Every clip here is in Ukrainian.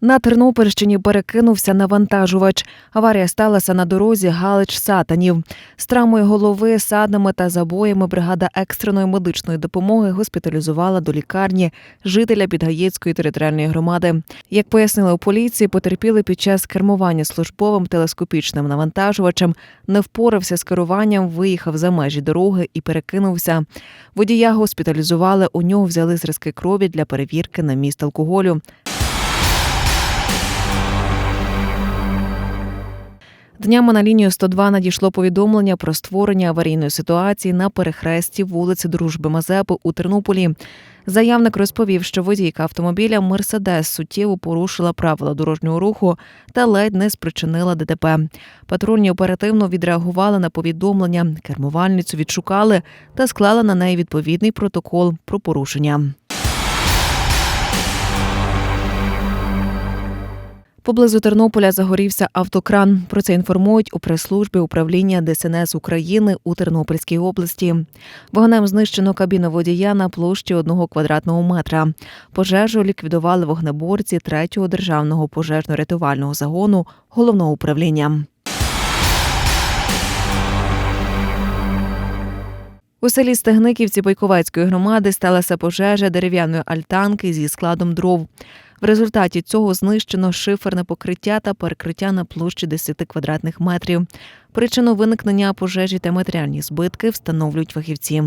На Тернопільщині перекинувся навантажувач. Аварія сталася на дорозі Галич-Сатанів. З травмою голови, садами та забоями бригада екстреної медичної допомоги госпіталізувала до лікарні жителя Підгаєцької територіальної громади. Як пояснили у поліції, потерпіли під час кермування службовим телескопічним навантажувачем, не впорався з керуванням, виїхав за межі дороги і перекинувся. Водія госпіталізували. У нього взяли зразки крові для перевірки на міст алкоголю. Днями на лінію 102 надійшло повідомлення про створення аварійної ситуації на перехресті вулиці Дружби Мазепи у Тернополі. Заявник розповів, що водійка автомобіля Мерседес суттєво порушила правила дорожнього руху та ледь не спричинила ДТП. Патрульні оперативно відреагували на повідомлення, кермувальницю відшукали та склали на неї відповідний протокол про порушення. Поблизу Тернополя загорівся автокран. Про це інформують у прес-службі управління ДСНС України у Тернопільській області. Вогнем знищено кабіну водія на площі одного квадратного метра. Пожежу ліквідували вогнеборці третього державного пожежно-рятувального загону головного управління. У селі Стегниківці Бойковецької громади сталася пожежа дерев'яної альтанки зі складом дров. В результаті цього знищено шиферне покриття та перекриття на площі 10 квадратних метрів. Причину виникнення пожежі та матеріальні збитки встановлюють фахівці.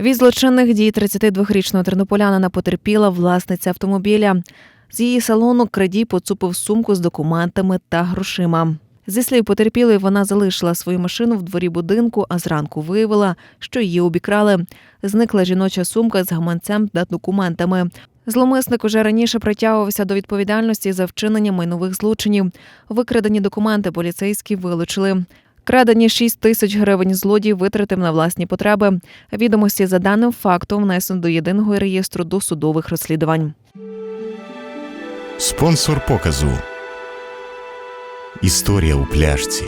Від злочинних дій 32-річного тернополянина потерпіла власниця автомобіля. З її салону крадій поцупив сумку з документами та грошима. Зі слів потерпілої, вона залишила свою машину в дворі будинку, а зранку виявила, що її обікрали. Зникла жіноча сумка з гаманцем та документами. Зломисник уже раніше притягувався до відповідальності за вчинення майнових злочинів. Викрадені документи поліцейські вилучили. Крадені 6 тисяч гривень злодій витратив на власні потреби. Відомості за даним фактом внесено до єдиного реєстру досудових розслідувань. Спонсор показу. Історія у пляшці.